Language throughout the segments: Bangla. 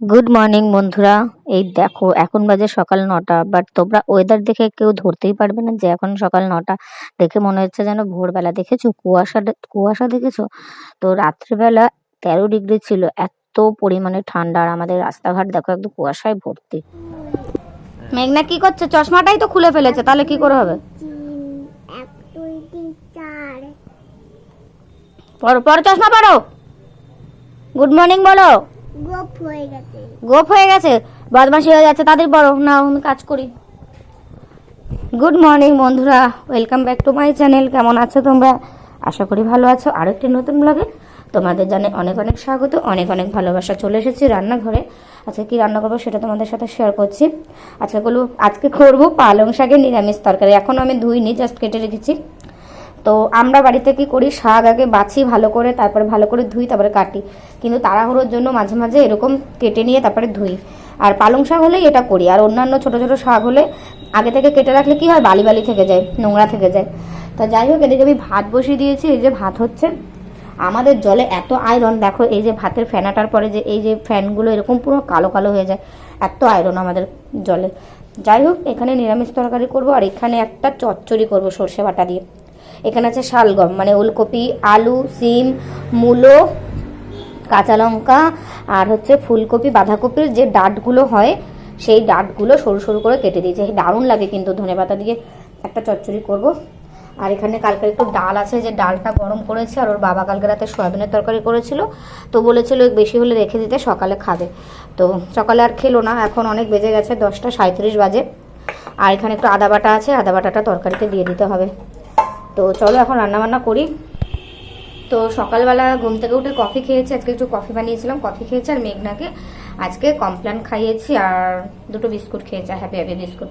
গুড মর্নিং বন্ধুরা। এই দেখো, এখন বাজে সকাল নটা বাট তোমরা ওয়েদার দেখে কেউ ধরতেই পারবে না যে এখন সকাল নটা। দেখে মনে হচ্ছে যেন ভোরবেলা। দেখেছ? কুয়াশা কুয়াশা দেখেছ? তো রাত্রিবেলা তেরো ডিগ্রি ছিল, এত পরিমাণে ঠান্ডা। আর আমাদের রাস্তাঘাট দেখো, একদম কুয়াশায় ভর্তি। মেঘনা, কি করছে? চশমাটাই তো খুলে ফেলেছে, তাহলে কি করে হবে? পর পর চশমা পরো। গুড মর্নিং বলো। গোপ হয়ে গেছে। গোপ হয়ে গেছে? বদমাশি হয়ে যাচ্ছে, তাদের বড় না আমি কাজ করি। গুড মর্নিং বন্ধুরা। Welcome back to my channel কেমন আছো তোমরা? আশা করি ভালো আছো। আরও একটি নতুন ব্লগে তোমাদের জানে অনেক অনেক স্বাগত, অনেক অনেক ভালোবাসা। চলে এসেছি রান্নাঘরে। আজকে কি রান্না করব সেটা তোমাদের সাথে শেয়ার করছি। আজকে করব আজকে করব পালং শাকের নিরামিষ তরকারি। এখনও আমি ধুইনি জাস্ট কেটে রেখেছি। তো আমরা বাড়িতে কি করি? শাক আগে বাছি, ভালো করে তারপরে ভালো করে ধুই, তারপরে কাটি। কিন্তু তাড়াহুড়োর জন্য মাঝে মাঝে এরকম কেটে নিয়ে তারপরে ধুই। আর পালং শাক হলেই এটা করি। আর অন্যান্য ছোট ছোট শাক হলে আগে থেকে কেটে রাখলে কি হয়? বালি বালি থেকে যায়, নোংরা থেকে যায়। তা যাই হোক, এদিকে আমি ভাত বসিয়ে দিয়েছি। এই যে ভাত হচ্ছে। আমাদের জলে এত আয়রন, দেখো এই যে ভাতের ফ্যানাটার পরে যে এই যে ফ্যানগুলো এরকম পুরো কালো কালো হয়ে যায়। এত আয়রন আমাদের জলে। যাই হোক, এখানে নিরামিষ তরকারি করব আর এখানে একটা চচ্চড়ি করব সর্ষে বাটা দিয়ে। এখানে আছে শালগম মানে ওলকপি, আলু, সিম, মূলো, কাঁচা লঙ্কা আর হচ্ছে ফুলকপি, বাঁধাকপির যে ডাঁটগুলো হয়, সেই ডাঁটগুলো সরু সরু করে কেটে দিয়েছে। দারুণ লাগে কিন্তু ধনে পাতা দিয়ে একটা চচ্চড়ি করব। আর এখানে কালকে একটু ডাল আছে, যে ডালটা গরম করেছে আর ওর বাবা কালকে রাতে সয়াবিনের তরকারি করেছিল। তো বলেছিল বেশি হলে রেখে দিতে, সকালে খাবে। তো সকালে আর খেলো না, এখন অনেক বেজে গেছে, দশটা সাঁত্রিশ বাজে। আর এখানে একটু আদা বাটা আছে, আদা বাটাটা তরকারিতে দিয়ে দিতে হবে। তো চলো এখন রান্নাবান্না করি। তো সকালবেলা ঘুম থেকে উঠে কফি খেয়েছি, আজকে একটু কফি বানিয়েছিলাম, কফি খেয়েছি আর মেঘনাকে আজকে কমপ্ল্যান খাইয়েছি আর দুটো বিস্কুট খেয়েছে হ্যাপি হ্যাপি বিস্কুট।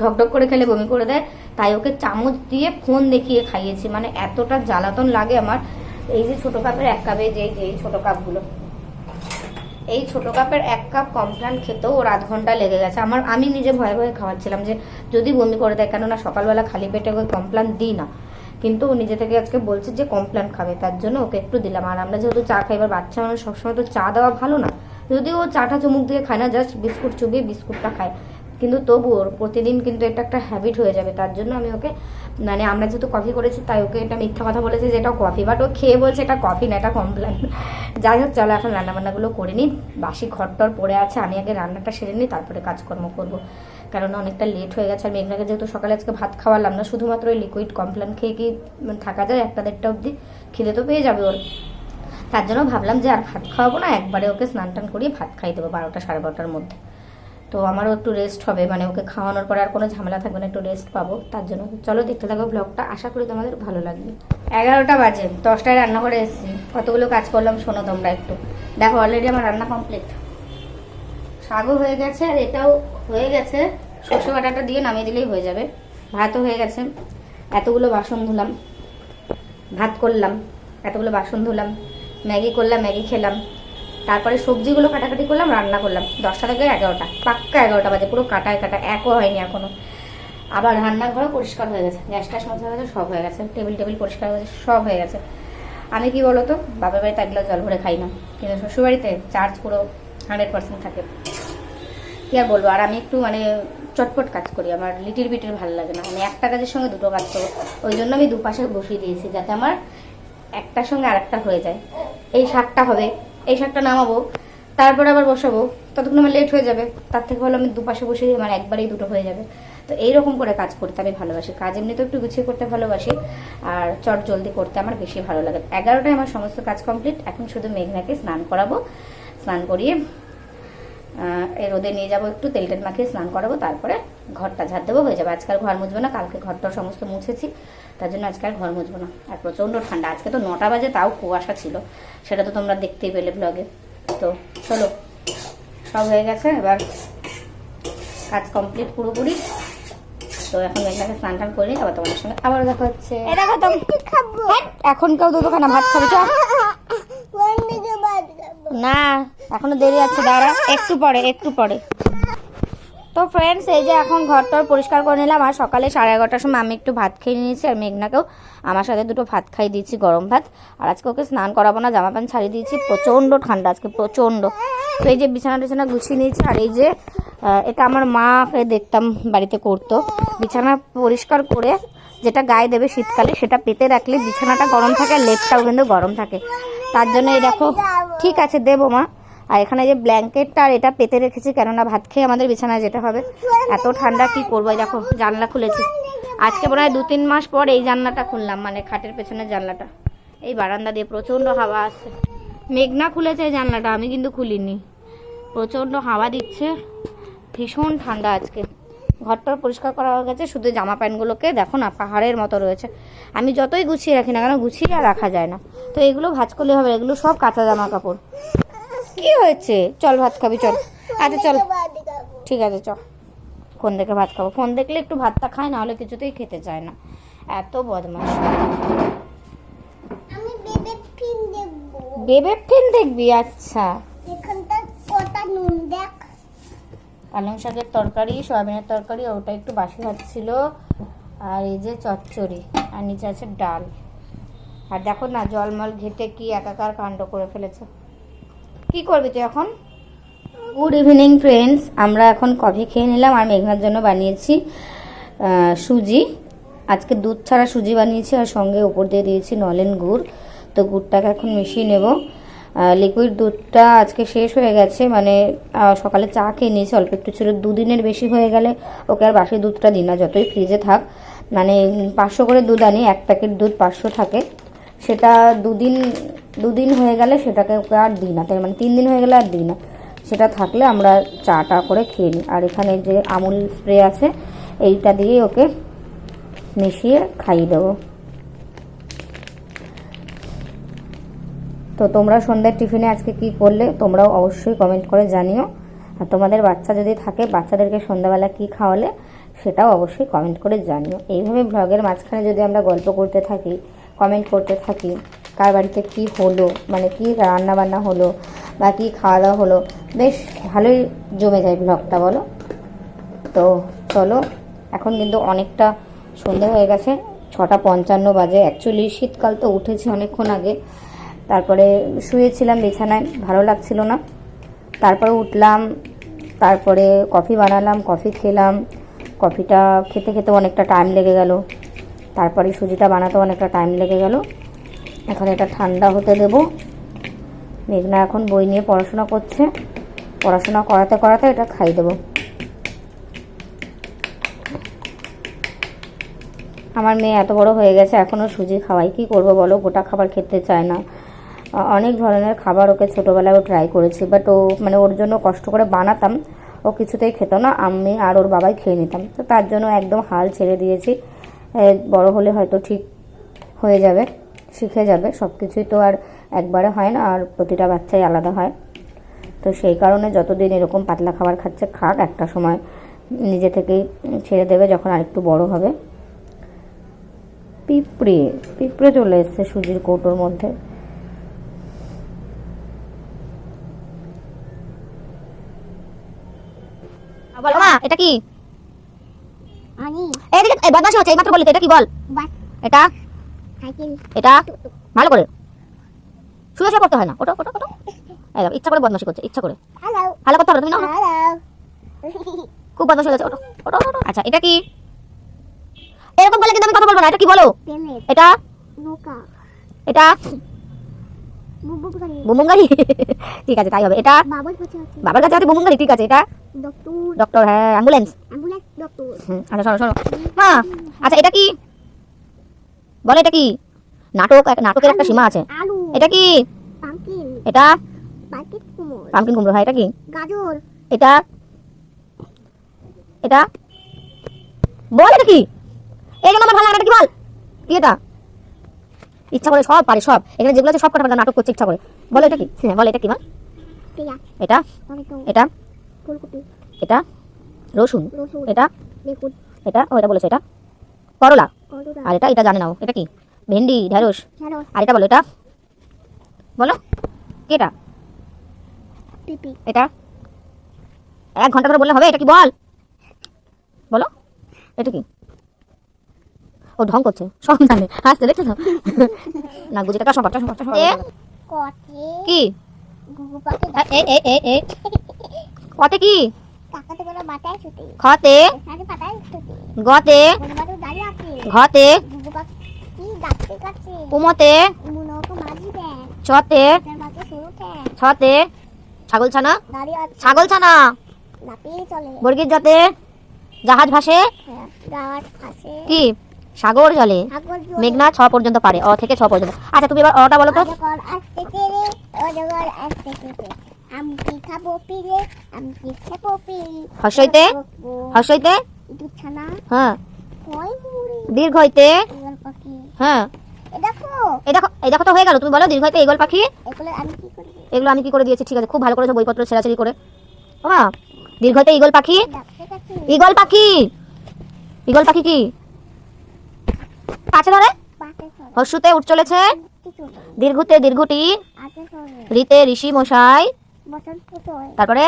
ঢকঢক করে খেলে বমি করে দেয়, তাই ওকে চামচ দিয়ে ফোন দেখিয়ে খাইয়েছি। মানে এতটা জ্বালাতন লাগে আমার, এই যে ছোটো কাপের এক কাপে যে যে এই ছোট কাপগুলো। এই ছোট কাপের এক কাপ কমপ্লান খেতেও ওর আধ ঘণ্টা লেগে গেছে। আমার, আমি নিজে ভয়ে ভয়ে খাওয়াচ্ছিলাম যে, যদি বমি করে দেয়, কেননা সকালবেলা খালি পেটে ওই কমপ্লান দিই না। কিন্তু ও নিজে থেকে আজকে বলছে যে কমপ্লান খাবে, তার জন্য ওকে একটু দিলাম। আর আমরা যেহেতু চা খাই, এবার বাচ্চা মানুষ সবসময় তো চা দেওয়া ভালো না। যদি ও চাটা চুমুক দিয়ে খায় না জাস্ট বিস্কুট চুবিয়ে বিস্কুটটা খায়। কিন্তু তবু ওর প্রতিদিন কিন্তু এটা একটা হ্যাবিট হয়ে যাবে। তার জন্য আমি ওকে মানে আমরা যেহেতু কফি করেছি, তাই ওকে এটা মিথ্যা কথা বলেছে যে এটা কফি বাট ও খেয়ে বলছে এটা কফি না, এটা কমপ্লেন যাই হোক, চলো এখন রান্নাবান্নাগুলো করে নিই। বাসি ঘরটর পড়ে আছে, আমি আগে রান্নাটা সেরে নিই, তারপরে কাজকর্ম করব। কারণ অনেকটা লেট হয়ে গেছে আর মেঘনাকে যেহেতু সকালে আজকে ভাত খাওয়ালাম না, শুধুমাত্র ওই লিকুইড কমপ্লেন খেয়ে কি মানে থাকা যায়? একটা দেড়টা অবধি খিদে তো পেয়ে যাবে ওর। তার জন্য ভাবলাম যে আর ভাত খাওয়াবো না, একবারে ওকে স্নান টান করিয়ে ভাত খাই দেবো বারোটা সাড়ে বারোটার মধ্যে। তো আমারও একটু রেস্ট হবে মানে ওকে খাওয়ানোর পরে আর কোনো ঝামেলা থাকবে না, একটু রেস্ট পাবো, তার জন্য। চলো দেখতে থাকো ব্লগটা আশা করি তোমাদের ভালো লাগবে। এগারোটা বাজে, দশটায় রান্না করে এসেছি। কতগুলো কাজ করলাম শোনো তোমরা একটু। দেখো অলরেডি আমার রান্না কমপ্লিট শাকও হয়ে গেছে আর এটাও হয়ে গেছে। সর্ষে বাটাটা দিয়ে নামিয়ে দিলেই হয়ে যাবে। ভাতও হয়ে গেছে। এতগুলো বাসন ধুলাম। ভাত করলাম। এতগুলো বাসন ধুলাম। ম্যাগি করলাম, ম্যাগি খেলাম। তারপরে সবজিগুলো কাটাকাটি করলাম, রান্না করলাম। দশটা থেকে এগারোটা, পাক্কা এগারোটা বাজে, পুরো কাটায় কাটা একও হয়নি এখনও। আবার রান্নাঘরও পরিষ্কার হয়ে গেছে, গ্যাস ট্যাস মোছা হয়ে গেছে, সব হয়ে গেছে, টেবিল টেবিল পরিষ্কার হয়ে গেছে, সব হয়ে গেছে। আমি কি বলতো বাবার বাড়িতে এক গ্লাস জল ভরে খাই না, কিন্তু শ্বশুরবাড়িতে চার্জ পুরো হান্ড্রেড পার্সেন্ট থাকে। কি আর বলব, আর আমি একটু মানে চটপট কাজ করি, আমার লিটির বিটির ভালো লাগে না। আমি একটা কাজের সঙ্গে দুটো কাজ করব, ওই জন্য আমি দুপাশে বসিয়ে দিয়েছি, যাতে আমার একটার সঙ্গে আরেকটা হয়ে যায়। এই শাকটা হবে এই শাকটা নামাবো, তারপরে আবার বসাবো, ততক্ষণ আমার লেট হয়ে যাবে। তার থেকে ভালো আমি দুপাশে বসে আমার একবারেই দুটো হয়ে যাবে। তো এইরকম করে কাজ করতে আমি ভালোবাসি। কাজ এমনি তো একটু গুছিয়ে করতে ভালোবাসি, আর চট জলদি করতে আমার বেশি ভালো লাগে। এগারোটায় আমার সমস্ত কাজ কমপ্লিট এখন শুধু মেঘনাকে স্নান করাবো, স্নান করিয়ে রোদে নিয়ে যাব একটু তেল টেল মাখিয়ে স্নান করাবো তারপরে ঘরটা ঝাড় দেবো হয়ে যাবে। আজকাল ঘর মুছবো না কালকে ঘরটা সমস্ত মুছেছি তার জন্য আজকে আর ঘর মুছবো না। আর প্রচণ্ড ঠান্ডা। আজকে তো নটা বাজে তাও কুয়াশা ছিল। সেটা তো তোমরা দেখতেই পেলে ব্লগে তো চলো সব হয়ে গেছে এবার কাজ কমপ্লিট পুরোপুরি। তো এখন মেঘনাকে স্নান টান করে নিই আবার তোমাদের সঙ্গে আবার দেখা হচ্ছে। এখন কেউ দুটো খানা ভাত খাবে? চল কোন দিকে ভাত খাব না, এখনও দেরি আছে, দাঁড়া, একটু পরে একটু পরে। তো ফ্রেন্ডস এই যে এখন ঘরটার পরিষ্কার করে নিলাম, আর সকালে সাড়ে এগারোটার সময় আমি একটু ভাত খেয়ে নিয়েছি, আর মেঘনাকেও আমার সাথে দুটো ভাত খাই দিয়েছি, গরম ভাত। আর আজকে ওকে স্নান করাবো না, জামা প্যান্ট ছাড়িয়ে দিয়েছি, প্রচণ্ড ঠান্ডা আজকে, প্রচণ্ড। তো এই যে বিছানা টিছানা গুছিয়ে নিয়েছি, আর এই যে এটা আমার মাকে দেখতাম বাড়িতে করতো। বিছানা পরিষ্কার করে যেটা গায়ে দেবে শীতকালে, সেটা পেতে রাখলে বিছানাটা গরম থাকে লেপটাও কিন্তু গরম থাকে। তার জন্য এই দেখো, ঠিক আছে, দেবো মা। আর এখানে যে ব্ল্যাঙ্কেটটা আর এটা পেতে রেখেছি, কেননা ভাত খেয়ে আমাদের বিছানায় যেতে হবে। এত ঠান্ডা কি করব দেখো, জানলা খুলেছি। আজকে মনে হয় দু তিন মাস পর এই জানলাটা খুললাম মানে খাটের পেছনের জানলাটা। এই বারান্দা দিয়ে প্রচণ্ড হাওয়া আসছে। মেঘনা খুলেছে জানলাটা, আমি কিন্তু খুলিনি। প্রচণ্ড হাওয়া দিচ্ছে, ভীষণ ঠান্ডা আজকে। ঘরটা পরিষ্কার করা হয়ে গেছে শুধু জামা প্যান্টগুলোকে দেখো না পাহাড়ের মতো রয়েছে। আমি যতই গুছিয়ে রাখি না কেন গুছিয়ে আর রাখা যায় না। তো এগুলো ভাজ করলে হবে এগুলো সব কাঁচা জামা কাপড়। কি হয়েছে? চল ভাত খাবি চল। আচ্ছা চল। ঠিক আছে চল। ফোন দেখে ভাত খাব। ফোন দেখলে একটু ভাতটা খায় না হলে কিছুতেই খেতে চায় না। এত বদমাস বেবে ফিন দেখবি। আচ্ছা। এখানটা কটা নুন দেখ। পালং শাকের তরকারি, সয়াবিনের তরকারি, ওটা একটু বাসি ভাত ছিল। আর এই যে চচ্চড়ি, আর নিচে আছে ডাল। আর দেখো না, জলমল ঘেটে কি একাকার কাণ্ড করে ফেলেছে। কি করবি তুই এখন? গুড ইভিনিং ফ্রেন্ডস আমরা এখন কফি খেয়ে নিলাম, আর মেঘনার জন্য বানিয়েছি সুজি। আজকে দুধ ছাড়া সুজি বানিয়েছি, আর সঙ্গে উপর দিয়ে দিয়েছি নলেন গুড়। তো গুড়টাকে এখন মিশিয়ে নেব। লিকুইড দুধটা আজকে শেষ হয়ে গেছে মানে সকালে চা খেয়ে নিয়েছি, অল্প একটু ছিল, দুদিনের বেশি হয়ে গেলে ওকে আর বাসি দুধটা দিই না, যতই ফ্রিজে থাক। মানে পাঁচশো করে দুধ আনি, এক প্যাকেট দুধ পাঁচশো থাকে। সেটা দুদিন দুদিন হয়ে গেলে সেটাকে ওকে আর দিই না তাই মানে তিন দিন হয়ে গেলে আর দিই না। সেটা থাকলে আমরা চাটা করে খেয়ে নিই। আর এখানে যে আমুল স্প্রে আছে, এইটা দিয়ে ওকে মিশিয়ে খাইয়ে দেবো। তো তোমরা সন্ধ্যার টিফিনে আজকে কি করলে, তোমরাও অবশ্যই কমেন্ট করে জানিও। আর তোমাদের বাচ্চা যদি থাকে, বাচ্চাদেরকে সন্ধ্যাবেলা কি খাওয়ালে, সেটাও অবশ্যই কমেন্ট করে জানিও। এইভাবে ব্লগের মাঝখানে যদি আমরা গল্প করতে থাকি কমেন্ট করতে থাকি, কার বাড়িতে কি হলো মানে কি রান্না বান্না হলো, বা কি খাওয়া দাওয়া হলো, বেশ ভালোই জমে যায় ব্লগটা বলো? তো চলো, এখন কিন্তু অনেকটা সন্ধে হয়ে গেছে, ছটা পঞ্চান্ন বাজে। অ্যাকচুয়ালি শীতকাল তো উঠেছে অনেকক্ষণ আগে। তারপরে শুয়েছিলাম বিছানায়, ভালো লাগছিল না। তারপরে উঠলাম, তারপরে কফি বানালাম, কফি খেলাম। কফিটা খেতে খেতে অনেকটা টাইম লেগে গেল। তারপরে সুজিটা বানাতে অনেকটা টাইম লেগে গেল। এখন এটা ঠান্ডা হতে দেব। মেঘনা এখন বই নিয়ে পড়াশোনা করছে। পড়াশোনা করাতে করাতে এটা খাই দেবো। আমার মেয়ে এত বড় হয়ে গেছে এখনও সুজি খাওয়াই। কি করব বলো? গোটা খাবার খেতে চায় না। অনেক ধরনের খাবার ওকে ছোটোবেলায় ও ট্রাই করেছি বাট ও মানে ওর জন্য কষ্ট করে বানাতাম, ও কিছুতেই খেত না, আমি আর ওর বাবাই খেয়ে নিতাম। তো তার জন্য একদম হাল ছেড়ে দিয়েছি। বড় হলে হয়তো ঠিক হয়ে যাবে, শিখে যাবে সব কিছুই তো আর একবারে হয় না, আর প্রতিটা বাচ্চাই আলাদা হয়। তো সেই কারণে যতদিন এরকম পাতলা খাবার খাচ্ছে, খাক একটা সময়, নিজে থেকেই ছেড়ে দেবে যখন আরেকটু বড় হবে। পিঁপড়ে পিঁপড়ে চলে এসছে সুজির কৌটোর মধ্যে। বলো। এটা কি? এইদিকে এই হচ্ছে এইমাত্র বললি এটা কি বল? এটা? এটা? ভালো করে। শুয়ে শুয়ে করতে হয় না। ওটা ওটা ওটা এই ইচ্ছা করে বদমাশি করছে ইচ্ছা করে। ভালো করতে হবে তুমি না। খুব বদমাশি ওটা ওটা ওটা আচ্ছা এটা কি? এরকম বলে কিন্তু আমি কথা বলব না এটা কি বলো? এটা? এটা? বুবু গাড়ি ঠিক আছে তাই হবে। এটা বাবার কাছে আছে। বাবার কাছে আছে বুমুং গাড়ি ঠিক আছে এটা ডক্টর। হ্যাঁ অ্যাম্বুলেন্স। আচ্ছা শোনো শোনো। মা আচ্ছা এটা কি? বলো এটা কি? নাটক নাটকের একটা সীমা আছে। এটা কি? এটা? পামকিন কুমড়ো। হ্যাঁ এটা কি? গাজর। এটা? এটা? বল এটা কি? এই জন্য আমার ভালো লাগে কি বল? কি এটা? ইচ্ছা করে সব পারে সব। এখানে যেগুলো আছে সব কটা পারে, নাটক করছে ইচ্ছা করে। বলো এটা কি? হ্যাঁ বলো এটা কি পেঁয়াজ এটা? এটা? ফুলকপি। এটা? রসুন। এটা? এটা? ও এটা বলেছে এটা? করলা। আর এটা এটা জানে নাও এটা কি? ভেন্ডি ঢেঁড়স। আর এটা বলো এটা? বলো কি এটা পেঁপে এটা? এক ঘণ্টা ধরে বললে হবে এটা কি বল? বলো এটা কি? ও ঢং করছে সব জানে। হাসতে দেখছ না বুঝি টাকা সম্পর্ক কি? গুগু এ এ এ এ। কতে কি? কাকাতে বলে মাথায় ছুটে। খতে গতে ঘতে শুরু ঠ্যাং ছতে ছাগল ছানা? ছাগল ছানা? বর্গির জাতে। জাহাজ ভাসে? হ্যাঁ, কি? সাগর জলে মেঘনা ছ পর্যন্ত পারে অ থেকে ছ পর্যন্ত। আচ্ছা তুমি এবার অটা বলো তো। খাব পিলে? খাব পিলে? হ্যাঁ। দীর্ঘ হইতে? হ্যাঁ। এ দেখো। এই দেখো এই দেখো তো হয়ে গেল। তুমি বলো দীর্ঘ হইতে এগোল পাখি? এগুলো আমি কি করি? দিয়েছি? ঠিক আছে খুব ভালো করেছ বইপত্র ছেড়াছেড়ি করে। দীর্ঘ হইতে ইগল পাখি? ইগল পাখি। ইগল পাখি কি? কাছে ধরে। হস্যুতে উঠ চলেছে। দীর্ঘতে দীর্ঘটি। রিতে ঋষি মশাই। তারপরে?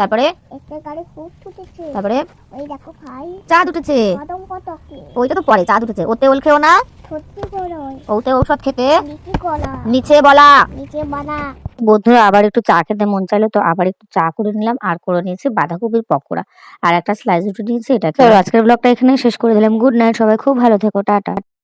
তারপরে? একটা গাড়ি খুব ছুটেছে তারপরে? ওই দেখো খাই চাঁদ উঠেছে ওইটা তো পরে চাঁদ উঠেছে ওতে ওল খেও না। ওতে ঔষধ খেতে। নিচে বলা। বন্ধুরা আবার একটু চা খেতে মন চাইলো তো আবার একটু চা করে নিলাম। আর করে নিয়েছি বাঁধাকপির পকোড়া। আর একটা স্লাইস রুটি নিয়েছি এটা আজকের ব্লগটা এখানে শেষ করে দিলাম। গুড নাইট সবাই। খুব ভালো থেকো। টাটা।